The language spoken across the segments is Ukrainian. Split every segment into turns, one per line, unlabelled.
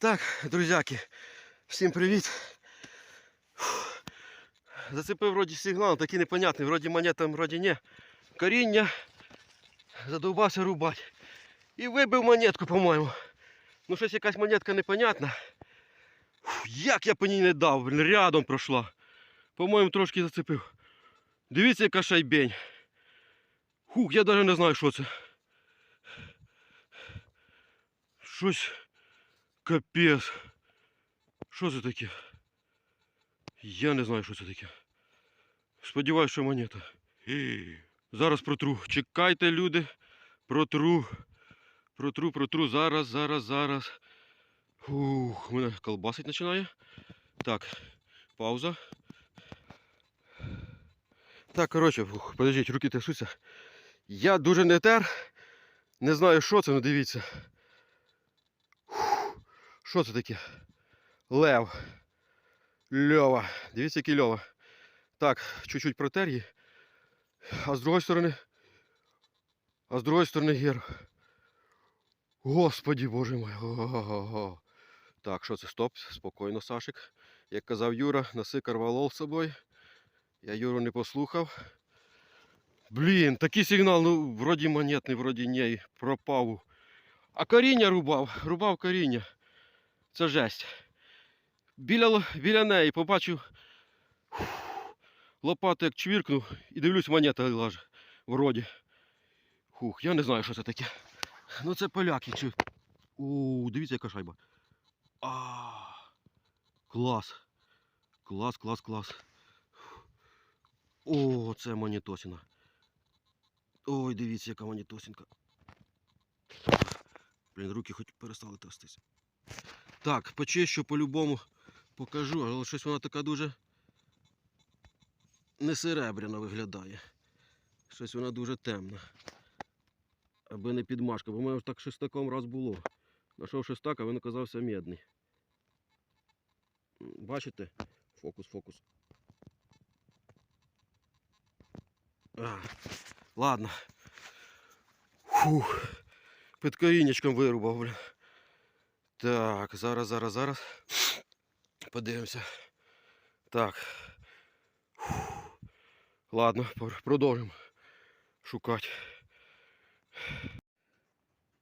Так, друзяки, всім привіт. Фух. Зацепив вроді сигнал, такий непонятний, вроді монета, вроді ні. Коріння. Задовбався рубати. І вибив монетку, по-моєму. Ну щось якась монетка непонятна. Фух, Як я по ній не дав, блін, рядом пройшла. По-моєму, трошки зацепив. Дивіться, яка шайбень. Хух, я навіть не знаю, що це. Щось. Капець. Що це таке? Я не знаю, що це таке. Сподіваюсь, що монета. Гі. Зараз протру. Чекайте, люди. Протру. Протру, протру. Зараз, зараз, зараз. Ух, мене колбасить починає. Так, пауза. Так, коротше, ух, подождіть, руки трясуться. Я дуже не тер. Не знаю, що це, ну дивіться. Що це таке? Лев. Льова. Дивіться, який льова. Так, чуть-чуть протер. А з другої сторони. А з другої сторони гір. Господі боже мой. Ого-го-го. Так, що це? Стоп, спокійно, Сашик. Як казав Юра, насикар валол з собою. Я Юру не послухав. Блін, такий сигнал, ну, вроді монетний, вроді ні, пропав. А коріння рубав, рубав коріння. Це жесть. Біля, біля неї побачив лопату як чвіркнув і дивлюсь, монета лежить. Вроді. Хух, я не знаю, що це таке. Ну це поляки чи. У, дивіться, яка шайба. А, клас. Клас, клас, клас. О, це монетосина. Ой, дивіться, яка монетосинка. Блін, руки хоч перестали трястися. Так, почищу по-любому покажу, але щось вона така дуже не серебряна виглядає. Щось вона дуже темна. Аби не підмашка, бо в мене так шестаком раз було. Нашов шестак, а він оказався медний. Бачите? Фокус, фокус. А, ладно. Фух. Під корінечком вирубав, бля. Так, зараз, зараз, зараз. Подивимося. Так. Фух. Ладно, продовжимо шукати.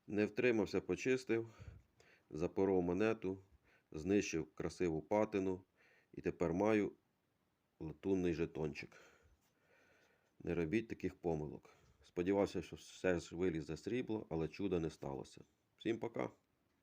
Не втримався, почистив, запоров монету, знищив красиву патину і тепер маю латунний жетончик. Не робіть таких помилок. Сподівався, що все ж вилізе срібло, але чуда не сталося. Всім пока!